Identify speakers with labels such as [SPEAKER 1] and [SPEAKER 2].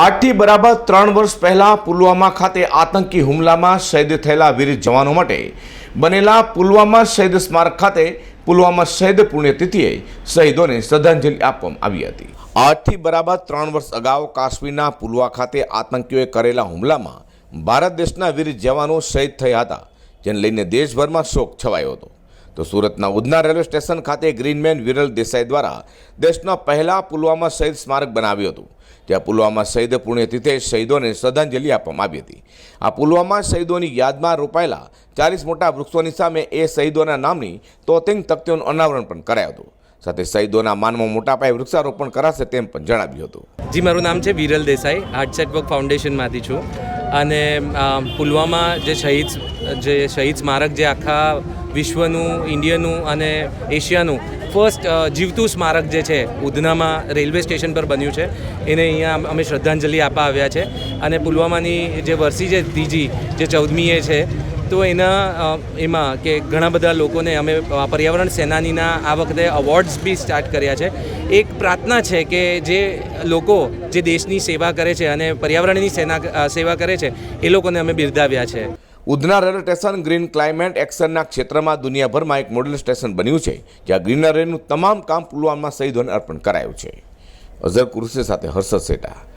[SPEAKER 1] આજથી બરાબર ત્રણ વર્ષ પહેલાં પુલવામા ખાતે આતંકી હુમલામાં શહીદ થયેલા વીર જવાનો માટે બનેલા પુલવામા શહીદ સ્મારક ખાતે પુલવામા શહીદ પુણ્યતિથિએ શહીદોને શ્રદ્ધાંજલિ આપવામાં આવી હતી. આજથી બરાબર ત્રણ વર્ષ અગાઉ કાશ્મીરના પુલવા ખાતે આતંકીઓએ કરેલા હુમલામાં ભારત દેશના વીર જવાનો શહીદ થયા હતા, જેને લઈને દેશભરમાં શોક છવાયો હતો. તો સુરતના ઉધના રેલવે સ્ટેશન ખાતે ગ્રીનમેન વિરલ દેસાઈ દ્વારા દેશના પહેલા પુલવામા શહીદ સ્મારક બનાવ્યું હતું. ત્યાં પુલવામા શહીદ પુણ્યતિથિએ શહીદોને શ્રદ્ધાંજલિ આપવામાં આવી હતી. આ પુલવામા શહીદોની યાદમાં રોપાયેલા ચાલીસ મોટા વૃક્ષોની સામે એ શહીદોના નામની તોતિંગ તકતીઓનું અનાવરણ પણ કરાયું હતું. સાથે શહીદોના માનમાં મોટા પાયે વૃક્ષારોપણ કરાશે તેમ પણ જણાવ્યું હતું.
[SPEAKER 2] જી, મારું નામ છે Viral Desai. Art set work ફાઉન્ડેશનમાંથી છું. અને પુલવામા જે શહીદ જે શહીદ સ્મારક જે આખા વિશ્વનું ઇન્ડિયાનું અને એશિયાનું ફર્સ્ટ જીવતું સ્મારક જે છે, ઉધનામાં રેલવે સ્ટેશન પર બન્યું છે. એને અહીંયા અમે શ્રદ્ધાંજલિ આપવા આવ્યા છે. અને પુલવામાની જે વરસી છે ત્રીજી, જે ચૌદમીએ છે તો એના એમાં કે ઘણા બધા લોકોને અમે પર્યાવરણ સેનાનીના આ વખતે અવોર્ડ્સ બી સ્ટાર્ટ કર્યા છે. એક પ્રાર્થના છે કે જે લોકો, જે દેશની સેવા કરે છે અને પર્યાવરણની સેના સેવા કરે છે, એ લોકોને અમે બિરદાવ્યા છે.
[SPEAKER 1] Udhna railway station green climate એક્શનના ક્ષેત્રમાં દુનિયાભરમાં એક મોડેલ સ્ટેશન બન્યું છે, જ્યાં ગ્રીનરીનું તમામ કામ પુલવામા શહીદોને અર્પણ કરાયું છે. અઝર કુરશી સાથે હર્ષદ સેટા.